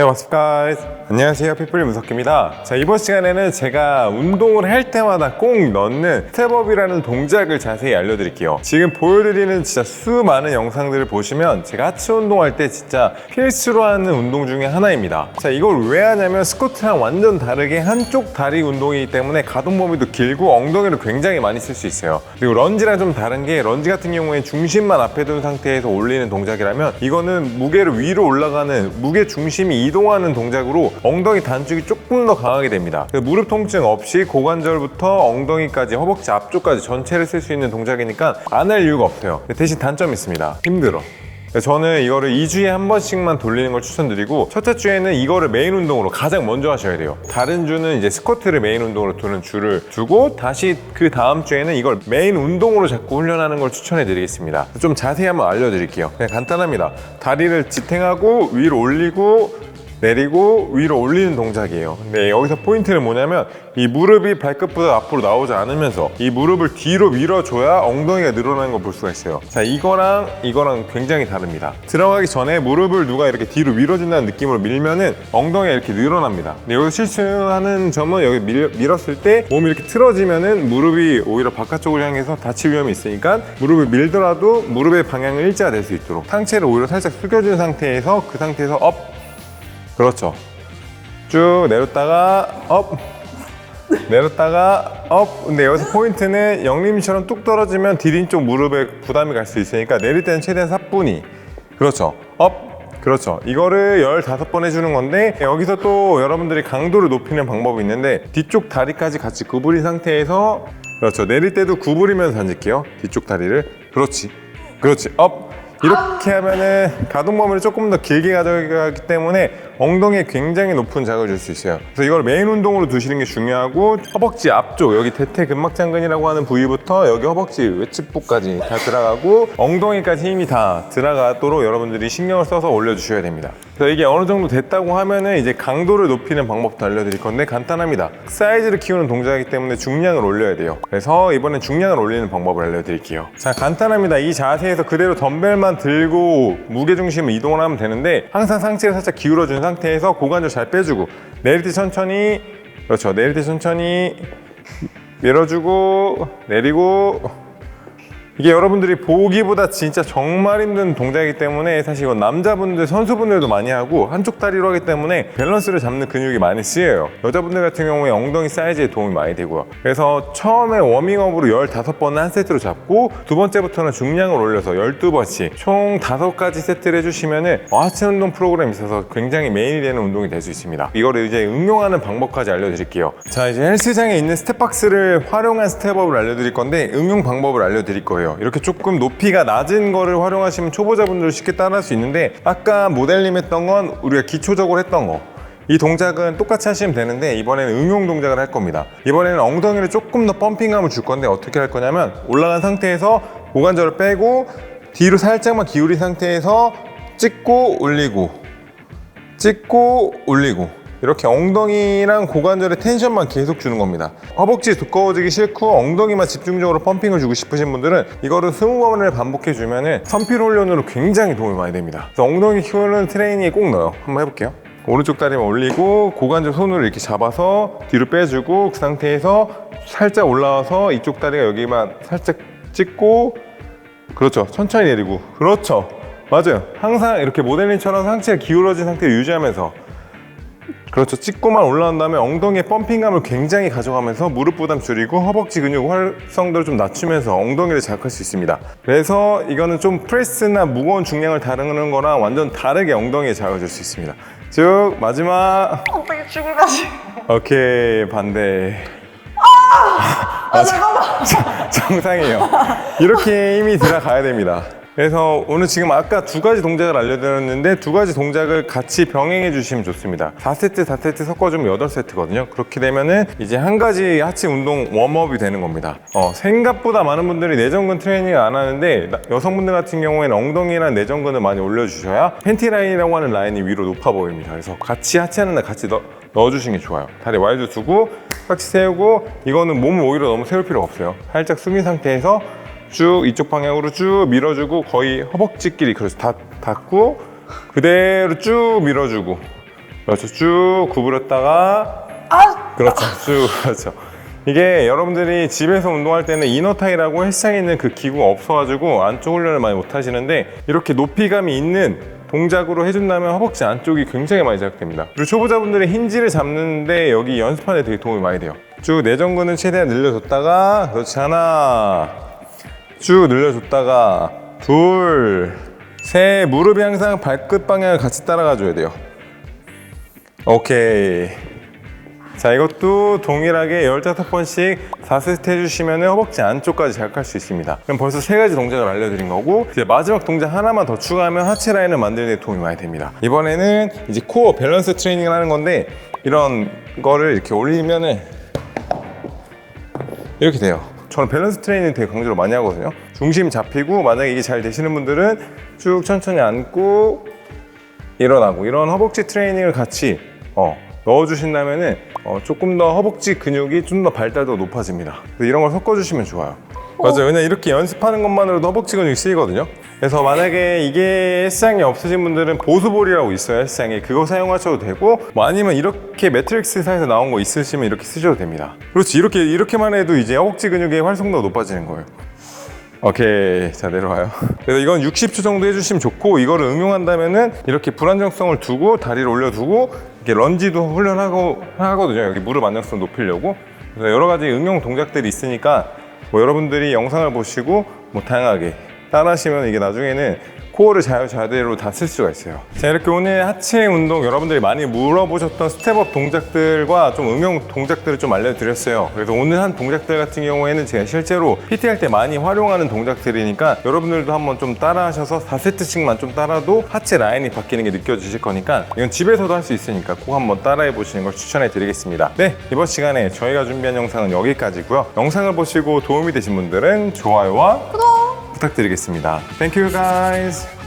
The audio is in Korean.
Hey, what's up, guys? 안녕하세요, 피플 문석기입니다. 자, 이번 시간에는 제가 운동을 할 때마다 꼭 넣는 스텝업이라는 동작을 자세히 알려드릴게요. 지금 보여드리는 진짜 수많은 영상들을 보시면 제가 하체 운동할 때 진짜 필수로 하는 운동 중에 하나입니다. 자, 이걸 왜 하냐면 스쿼트랑 완전 다르게 한쪽 다리 운동이기 때문에 가동 범위도 길고 엉덩이를 굉장히 많이 쓸 수 있어요. 그리고 런지랑 좀 다른 게 런지 같은 경우에 중심만 앞에 둔 상태에서 올리는 동작이라면 이거는 무게를 위로 올라가는 무게 중심이 이동하는 동작으로 엉덩이 단축이 조금 더 강하게 됩니다. 그래서 무릎 통증 없이 고관절부터 엉덩이까지 허벅지 앞쪽까지 전체를 쓸 수 있는 동작이니까 안 할 이유가 없어요. 대신 단점이 있습니다. 힘들어. 저는 이거를 2주에 한 번씩만 돌리는 걸 추천드리고 첫째 주에는 이거를 메인 운동으로 가장 먼저 하셔야 돼요. 다른 주는 이제 스쿼트를 메인 운동으로 두는 주를 두고 다시 그 다음 주에는 이걸 메인 운동으로 자꾸 훈련하는 걸 추천해 드리겠습니다. 좀 자세히 한번 알려드릴게요. 그냥 간단합니다. 다리를 지탱하고 위로 올리고 내리고 위로 올리는 동작이에요. 근데 여기서 포인트는 뭐냐면 이 무릎이 발끝보다 앞으로 나오지 않으면서 이 무릎을 뒤로 밀어줘야 엉덩이가 늘어나는 걸 볼 수가 있어요. 자, 이거랑 이거랑 굉장히 다릅니다. 들어가기 전에 무릎을 누가 이렇게 뒤로 밀어준다는 느낌으로 밀면은 엉덩이가 이렇게 늘어납니다. 근데 여기서 실수하는 점은 여기 밀, 밀었을 때 몸이 이렇게 틀어지면은 무릎이 오히려 바깥쪽을 향해서 다칠 위험이 있으니까 무릎을 밀더라도 무릎의 방향은 일자가 될수 있도록 상체를 오히려 살짝 숙여준 상태에서 그 상태에서 업 그렇죠. 쭉 내렸다가 업. 내렸다가 업. 근데 여기서 포인트는 영림이처럼 뚝 떨어지면 디딘 쪽 무릎에 부담이 갈 수 있으니까 내릴 때는 최대한 사뿐히. 그렇죠. 업. 그렇죠. 이거를 15번 해주는 건데 여기서 또 여러분들이 강도를 높이는 방법이 있는데 뒤쪽 다리까지 같이 구부린 상태에서 그렇죠. 내릴 때도 구부리면서 던질게요. 뒤쪽 다리를. 그렇지. 그렇지. 업. 이렇게 하면은 가동 범위를 조금 더 길게 가져가기 때문에 엉덩이에 굉장히 높은 자극을 줄 수 있어요. 그래서 이걸 메인 운동으로 두시는 게 중요하고 허벅지 앞쪽 여기 대퇴 근막장근이라고 하는 부위부터 여기 허벅지 외측부까지 다 들어가고 엉덩이까지 힘이 다 들어가도록 여러분들이 신경을 써서 올려주셔야 됩니다. 그래서 이게 어느 정도 됐다고 하면은 이제 강도를 높이는 방법도 알려드릴 건데 간단합니다. 사이즈를 키우는 동작이기 때문에 중량을 올려야 돼요. 그래서 이번엔 중량을 올리는 방법을 알려드릴게요. 자 간단합니다. 이 자세에서 그대로 덤벨만 들고 무게 중심을 이동을 하면 되는데 항상 상체를 살짝 기울어준 상태에서 고관절 잘 빼주고 내릴 때 천천히 그렇죠. 내릴 때 천천히 밀어주고 내리고 이게 여러분들이 보기보다 진짜 정말 힘든 동작이기 때문에 사실 이건 남자분들 선수분들도 많이 하고 한쪽 다리로 하기 때문에 밸런스를 잡는 근육이 많이 쓰여요. 여자분들 같은 경우에 엉덩이 사이즈에 도움이 많이 되고요. 그래서 처음에 워밍업으로 15번을 한 세트로 잡고 두 번째부터는 중량을 올려서 12번씩 총 5가지 세트를 해주시면은 하체 운동 프로그램이 있어서 굉장히 메인이 되는 운동이 될 수 있습니다. 이거를 이제 응용하는 방법까지 알려드릴게요. 자 이제 헬스장에 있는 스텝박스를 활용한 스텝업을 알려드릴 건데 응용 방법을 알려드릴 거예 요. 이렇게 조금 높이가 낮은 거를 활용하시면 초보자분들 쉽게 따라할 수 있는데 아까 모델님 했던 건 우리가 기초적으로 했던 거. 이 동작은 똑같이 하시면 되는데 이번에는 응용 동작을 할 겁니다. 이번에는 엉덩이를 조금 더 펌핑감을 줄 건데 어떻게 할 거냐면 올라간 상태에서 고관절을 빼고 뒤로 살짝만 기울인 상태에서 찍고 올리고 찍고 올리고 이렇게 엉덩이랑 고관절에 텐션만 계속 주는 겁니다. 허벅지 두꺼워지기 싫고 엉덩이만 집중적으로 펌핑을 주고 싶으신 분들은 이거를 20번을 반복해 주면은 선필 훈련으로 굉장히 도움이 많이 됩니다. 그래서 엉덩이 키우는 트레이닝에 꼭 넣어요. 한번 해볼게요. 오른쪽 다리만 올리고 고관절 손으로 이렇게 잡아서 뒤로 빼주고 그 상태에서 살짝 올라와서 이쪽 다리가 여기만 살짝 찍고 그렇죠. 천천히 내리고. 그렇죠. 맞아요. 항상 이렇게 모델링처럼 상체가 기울어진 상태를 유지하면서 그렇죠. 찍고만 올라온 다음에 엉덩이의 펌핑감을 굉장히 가져가면서 무릎 부담 줄이고 허벅지 근육 활성도를 좀 낮추면서 엉덩이를 자극할 수 있습니다. 그래서 이거는 좀 프레스나 무거운 중량을 다루는 거랑 완전 다르게 엉덩이에 자극을 줄 수 있습니다. 쭉 마지막 어떻게 죽을 가지? 오케이 반대 아 잠깐만. 정상이에요. 이렇게 힘이 들어가야 됩니다. 그래서 오늘 지금 아까 두 가지 동작을 알려드렸는데 두 가지 동작을 같이 병행해 주시면 좋습니다. 4세트, 4세트 섞어주면 8세트거든요. 그렇게 되면은 이제 한 가지 하체 운동 웜업이 되는 겁니다. 어, 생각보다 많은 분들이 내전근 트레이닝을 안 하는데 나- 여성분들 같은 경우에는 엉덩이랑 내전근을 많이 올려주셔야 팬티 라인이라고 하는 라인이 위로 높아 보입니다. 그래서 같이 하체하는 날 같이 넣, 넣어주시는 게 좋아요. 다리 와이드 두고 같이 세우고 이거는 몸을 오히려 너무 세울 필요가 없어요. 살짝 숙인 상태에서 쭉 이쪽 방향으로 쭉 밀어주고 거의 허벅지끼리 그래서 다 닿고 그대로 쭉 밀어주고 그렇죠. 쭉 구부렸다가 아! 그렇죠. 쭉 그렇죠. 이게 여러분들이 집에서 운동할 때는 이너타이라고 헬스장에 있는 그 기구가 없어가지고 안쪽 훈련을 많이 못 하시는데 이렇게 높이감이 있는 동작으로 해준다면 허벅지 안쪽이 굉장히 많이 자극됩니다. 그리고 초보자분들이 힌지를 잡는데 여기 연습하는 데 되게 도움이 많이 돼요. 쭉 내전근은 최대한 늘려줬다가 그렇지 하나 쭉 늘려줬다가 둘, 셋 무릎이 항상 발끝 방향을 같이 따라가 줘야 돼요. 오케이. 자 이것도 동일하게 15번씩 4세트 해주시면 허벅지 안쪽까지 자극할 수 있습니다 그럼 벌써 세 가지 동작을 알려드린 거고 이제 마지막 동작 하나만 더 추가하면 하체 라인을 만드는 데 도움이 많이 됩니다 이번에는 이제 코어 밸런스 트레이닝을 하는 건데 이런 거를 이렇게 올리면은 이렇게 돼요 저는 밸런스 트레이닝 되게 강조를 많이 하거든요 중심 잡히고 만약에 이게 잘 되시는 분들은 쭉 천천히 앉고 일어나고 이런 허벅지 트레이닝을 같이 어, 넣어주신다면 은 어, 조금 더 허벅지 근육이 좀 더 발달도 높아집니다. 이런 걸 섞어주시면 좋아요. 맞아요. 왜냐 이렇게 연습하는 것만으로도 허벅지 근육이 쓰이거든요. 그래서 만약에 이게 헬스장에 없으신 분들은 보수볼이라고 있어요 헬스장에 그거 사용하셔도 되고 뭐 아니면 이렇게 매트릭스사에서 나온 거 있으시면 이렇게 쓰셔도 됩니다. 그렇지 이렇게 이렇게만 해도 이제 허벅지 근육의 활성도가 높아지는 거예요. 오케이 자 내려와요 그래서 이건 60초 정도 해주시면 좋고 이거를 응용한다면은 이렇게 불안정성을 두고 다리를 올려두고 이렇게 런지도 훈련하고 하거든요 여기 무릎 안정성 높이려고 그래서 여러 가지 응용 동작들이 있으니까 뭐 여러분들이 영상을 보시고 뭐 다양하게 따라 하시면 이게 나중에는 코어를 자유자대로 다 쓸 수가 있어요. 자 이렇게 오늘 하체 운동 여러분들이 많이 물어보셨던 스텝업 동작들과 좀 응용 동작들을 좀 알려드렸어요. 그래서 오늘 한 동작들 같은 경우에는 제가 실제로 PT 할 때 많이 활용하는 동작들이니까 여러분들도 한번 좀 따라 하셔서 4세트씩만 좀 따라도 하체 라인이 바뀌는 게 느껴지실 거니까 이건 집에서도 할 수 있으니까 꼭 한번 따라해 보시는 걸 추천해 드리겠습니다. 네 이번 시간에 저희가 준비한 영상은 여기까지고요. 영상을 보시고 도움이 되신 분들은 좋아요와 구독! 부탁드리겠습니다. Thank you guys.